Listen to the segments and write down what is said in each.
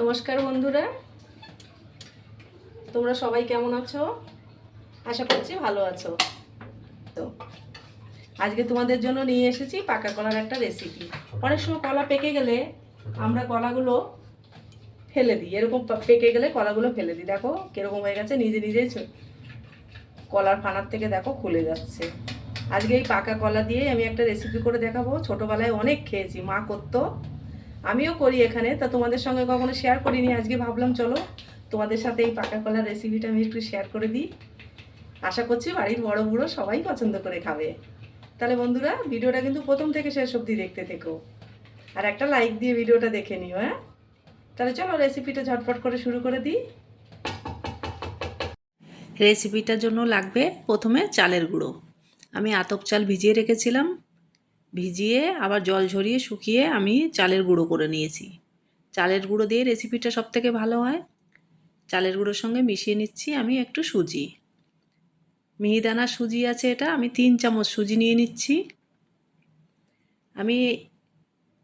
নমস্কার বন্ধুরা। তোমরা সবাই কেমন আছো? আশা করছি ভালো আছো। তো, আজকে তোমাদের জন্য নিয়ে এসেছি পাকা কলার একটা রেসিপি অনেক সময় কলা পেকে গেলে আমরা কলাগুলো ফেলে দিই। এরকম পেকে গেলে কলাগুলো ফেলে দিই। দেখো কীরকম হয়ে গেছে, নিজে নিজেই কলার ফানার থেকে দেখো খুলে যাচ্ছে। আজকে এই পাকা কলা দিয়ে আমি একটা রেসিপি করে দেখাবো। ছোটোবেলায় অনেক খেয়েছি। মা করতো। আমিও করি এখানে, তা তোমাদের সঙ্গে কখনো শেয়ার করিনি, আজকে ভাবলাম চলো তোমাদের সাথে এই পাকা কলার রেসিপিটা আমি একটু শেয়ার করে দিই। আশা করছি বাড়ির বড় বুড়ো সবাই পছন্দ করে খাবে। তাহলে বন্ধুরা, ভিডিওটা কিন্তু প্রথম থেকে শেষ অবধি দেখতে থেকো। আর একটা লাইক দিয়ে ভিডিওটা দেখে নিও হ্যাঁ? তাহলে চলো রেসিপিটা ঝটপট করে শুরু করে দিই। রেসিপিটার জন্য লাগবে প্রথমে চালের গুঁড়ো। আমি আতপ চাল ভিজিয়ে রেখেছিলাম। ভিজিয়ে আবার জল ঝরিয়ে শুকিয়ে আমি চালের গুঁড়ো করে নিয়েছি। চালের গুঁড়ো দিয়ে রেসিপিটা সব থেকে ভালো হয়। চালের গুঁড়োর সঙ্গে মিশিয়ে নিচ্ছি আমি একটু সুজি। মিহিদানা সুজি আছে এটা, আমি তিন চামচ সুজি নিয়ে নিচ্ছি। আমি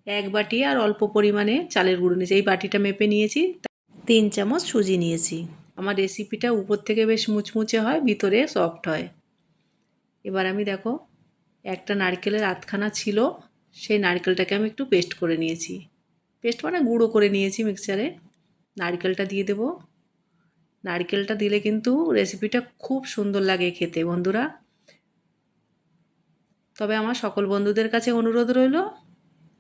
এক বাটি আর অল্প পরিমাণে চালের গুঁড়ো নিয়েছি, এই বাটিটা মেপে নিয়েছি। তিন চামচ সুজি নিয়েছি। আমার রেসিপিটা উপর থেকে বেশ মুচমুচে হয়, ভিতরে সফট হয়। এবার আমি দেখো একটা নারকেলের আধখানা ছিল, সেই নারকেলটাকে আমি একটু পেস্ট করে নিয়েছি। পেস্ট মানে গুঁড়ো করে নিয়েছি মিক্সচারে নারকেলটা দিয়ে দেবো। নারকেলটা দিলে কিন্তু রেসিপিটা খুব সুন্দর লাগে খেতে বন্ধুরা। তবে আমার সকল বন্ধুদের কাছে অনুরোধ রইল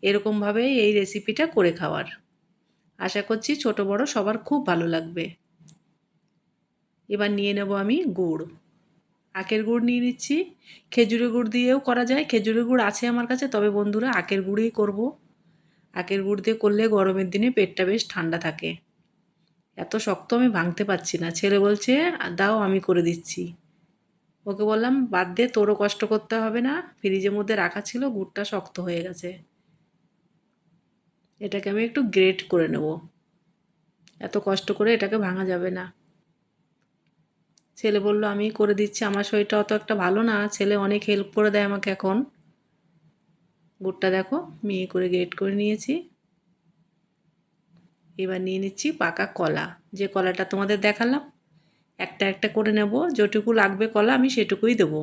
এরকমভাবে এই রেসিপিটা করে খাওয়ার। আশা করছি ছোট বড় সবার খুব ভালো লাগবে। এবার নিয়ে নেব আমি গুড়। আখের গুড় নিয়ে নিচ্ছি। খেজুরের গুড় দিয়েও করা যায়। খেজুরের গুড় আছে আমার কাছে, তবে বন্ধুরা আখের গুড়েই করব। আখের গুড় দিয়ে করলে গরমের দিনে পেটটা বেশ ঠান্ডা থাকে। এত শক্ত আমি ভাঙতে পারছি না। ছেলে বলছে, দাও, আমি করে দিচ্ছি। ওকে বললাম, বাদ দে, তোরও কষ্ট করতে হবে না। ফ্রিজের মধ্যে রাখা ছিল, গুড়টা শক্ত হয়ে গেছে। এটাকে আমি একটু গ্রেট করে নেব। এত কষ্ট করে এটাকে ভাঙা যাবে না। ছেলে বলল, আমি করে দিচ্ছি, আমার শরীরটা অত একটা ভালো না। ছেলে অনেক হেল্প করে দেয় আমাকে এখন। গুড়টা দেখো মিহি করে গ্রেট করে নিয়েছি। এবার নিয়ে নিচ্ছি পাকা কলা। যে কলাটা তোমাদের দেখালাম, একটা একটা করে নেব। যেটুকু লাগবে কলা আমি সেটুকুই দেবো।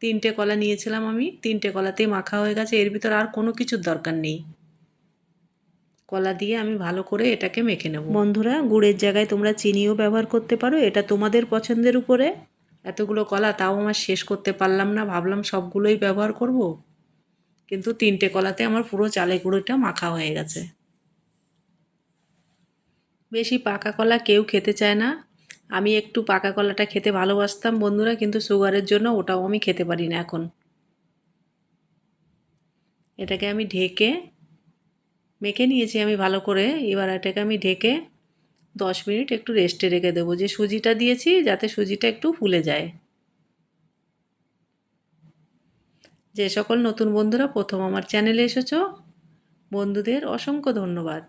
তিনটে কলা নিয়েছিলাম আমি, তিনটে কলাতেই মাখা হয়ে গেছে। এর ভিতর আর কোনো কিছুর দরকার নেই। কলা দিয়ে আমি ভালো করে এটাকে মেখে নেব। বন্ধুরা গুড়ের জায়গায় তোমরা চিনিও ব্যবহার করতে পারো এটা তোমাদের পছন্দের উপরে। এতগুলো কলা তাও আমার শেষ করতে পারলাম না ভাবলাম সবগুলোই ব্যবহার করব। কিন্তু তিনটে কলাতে আমার পুরো চালে গুঁড়োটা মাখা হয়ে গেছে। বেশি পাকা কলা কেউ খেতে চায় না। আমি একটু পাকা কলাটা খেতে ভালোবাসতাম বন্ধুরা কিন্তু সুগারের জন্য ওটাও আমি খেতে পারি না এখন। এটাকে আমি ঢেকে মেখে নিয়েছি আমি ভালো করে। এবার এটাকে আমি ঢেকে দশ মিনিট একটু রেস্টে রেখে দেবো। যে সুজিটা দিয়েছি, যাতে সুজিটা একটু ফুলে যায়। যে সকল নতুন বন্ধুরা প্রথম আমার চ্যানেলে এসেছ, বন্ধুদের অসংখ্য ধন্যবাদ।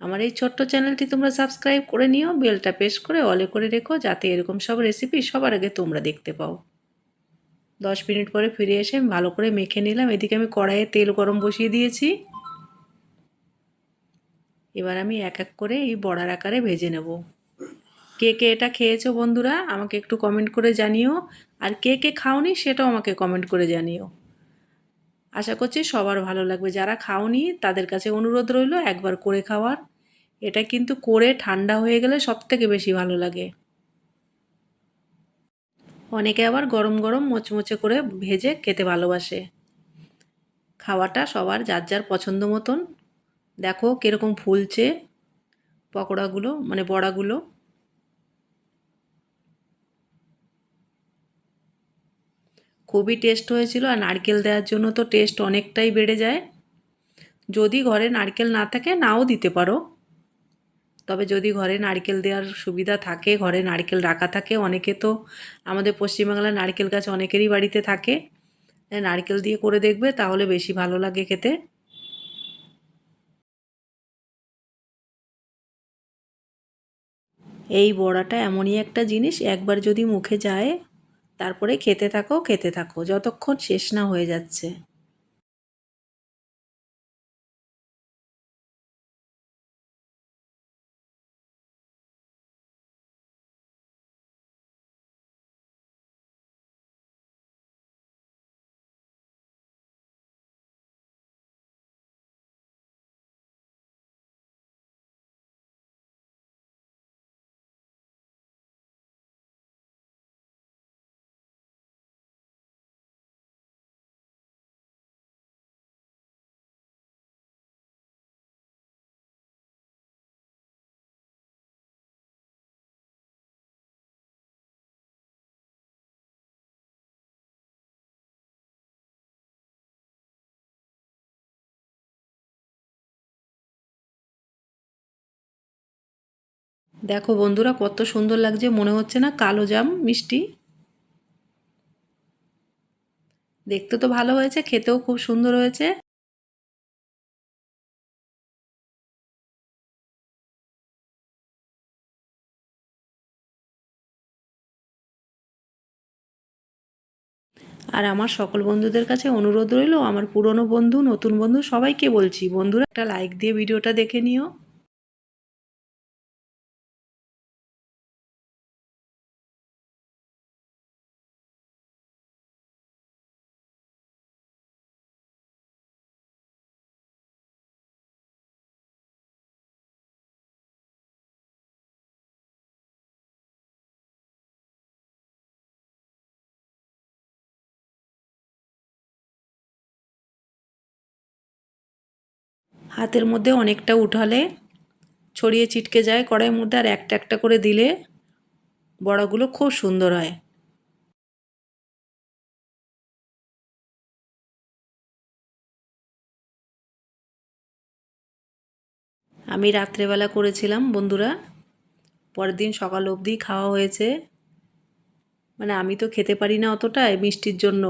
আমার এই ছোট্ট চ্যানেলটি তোমরা সাবস্ক্রাইব করে নিও, বেলটা প্রেস করে অলে করে রেখো, যাতে এরকম সব রেসিপি সবার আগে তোমরা দেখতে পাও। দশ মিনিট পরে ফিরে এসে আমি ভালো করে মেখে নিলাম। এদিকে আমি কড়াইয়ে তেল গরম বসিয়ে দিয়েছি। এবার আমি এক এক করে এই বড়ার আকারে ভেজে নেব। কে কে এটা খেয়েছো বন্ধুরা, আমাকে একটু কমেন্ট করে জানিও। আর কে কে খাওনি সেটাও আমাকে কমেন্ট করে জানিও। আশা করছি সবার ভালো লাগবে। যারা খাওনি, তাদের কাছে অনুরোধ রইল একবার করে খাওয়ার। এটা কিন্তু করে ঠান্ডা হয়ে গেলে সব থেকে বেশি ভালো লাগে। অনেকে আবার গরম গরম মোচমোচে করে ভেজে খেতে ভালোবাসে। খাওয়াটা সবার যার যার পছন্দ মতন। দেখো কীরকম ফুলছে পকোড়াগুলো মানে বড়াগুলো। খুবই টেস্ট হয়েছিল আর নারকেল দেওয়ার জন্য তো টেস্ট অনেকটাই বেড়ে যায়। যদি ঘরে নারকেল না থাকে, নাও দিতে পারো। তবে যদি ঘরে নারকেল দেওয়ার সুবিধা থাকে, ঘরে নারকেল রাখা থাকে, অনেকে তো আমাদের পশ্চিমবাংলার নারকেল গাছ অনেকেরই বাড়িতে থাকে। নারকেল দিয়ে করে দেখবে, তাহলে বেশি ভালো লাগে খেতে। এই বড়াটা এমনই একটা জিনিস, একবার যদি মুখে যায়, তারপরে খেতে থাকো খেতে থাকো, যতক্ষণ শেষ না হয়ে যাচ্ছে। দেখো বন্ধুরা, কত সুন্দর লাগছে, মনে হচ্ছে না কালো জাম, মিষ্টি। দেখতে তো ভালো হয়েছে, খেতেও খুব সুন্দর হয়েছে। আর আমার সকল বন্ধুদের কাছে অনুরোধ রইল, আমার পুরনো বন্ধু, নতুন বন্ধু সবাইকে বলছি, বন্ধুরা একটা লাইক দিয়ে ভিডিওটা দেখে নিও। হাতের মধ্যে অনেকটা উঠালে ছড়িয়ে ছিটকে যায় কড়াইয়ের মধ্যে আর একটা একটা করে দিলে বড়াগুলো খুব সুন্দর হয়। আমি রাত্রেবেলা করেছিলাম বন্ধুরা। পরের দিন সকাল অবধি খাওয়া হয়েছে। মানে আমি তো খেতে পারি না অতটাই মিষ্টির জন্য।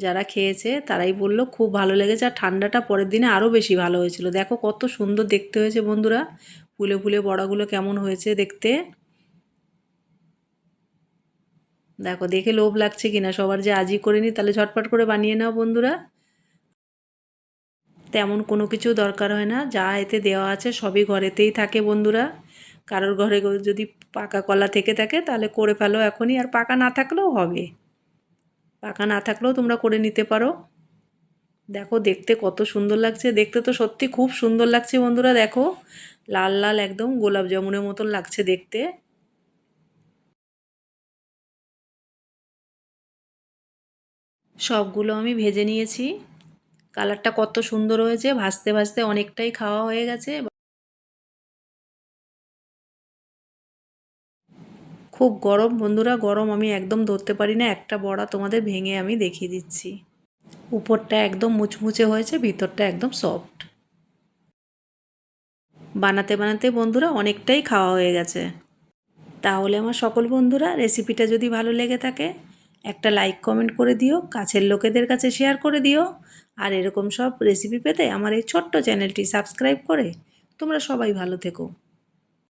যারা খেয়েছে, তারাই বলল, খুব ভালো লেগেছে। আর ঠান্ডাটা পরের দিনে আরও বেশি ভালো হয়েছিল। দেখো কত সুন্দর দেখতে হয়েছে বন্ধুরা। ফুলে ফুলে বড়াগুলো কেমন হয়েছে দেখতে। দেখো, দেখে লোভ লাগছে কিনা? সবার যে আজই করে নি তাহলে ঝটপট করে বানিয়ে নাও বন্ধুরা। তেমন কোনো কিছু দরকার হয় না। যা এতে দেওয়া আছে সবই ঘরেতেই থাকে বন্ধুরা। কারোর ঘরে যদি পাকা কলা থেকে থাকে, তাহলে করে ফেলো এখনই। আর পাকা না থাকলেও হবে। পাকা না থাকলেও তোমরা করে নিতে পারো। দেখো, দেখতে কত সুন্দর লাগছে। দেখতে তো সত্যি খুব সুন্দর লাগছে বন্ধুরা, দেখো। লাল লাল একদম গোলাপ জামুনের মতন লাগছে দেখতে। সবগুলো আমি ভেজে নিয়েছি। কালারটা কত সুন্দর হয়েছে, ভাজতে ভাজতে অনেকটাই খাওয়া হয়ে গেছে। খুব গরম। বন্ধুরা, গরম আমি একদম ধরতে পারি না। একটা বড়া তোমাদের ভেঙে আমি দেখিয়ে দিচ্ছি। উপরটা একদম মুচমুচে হয়েছে, ভিতরটা একদম সফট বানাতে বানাতে বন্ধুরা অনেকটাই খাওয়া হয়ে গেছে। তাহলে আমার সকল বন্ধুরা রেসিপিটা যদি ভালো লেগে থাকে, একটা লাইক কমেন্ট করে দিও, কাছের লোকেদের কাছে শেয়ার করে দিও। আর এরকম সব রেসিপি পেতে আমার এই ছোট্ট চ্যানেলটি সাবস্ক্রাইব করে তোমরা সবাই ভালো থেকো।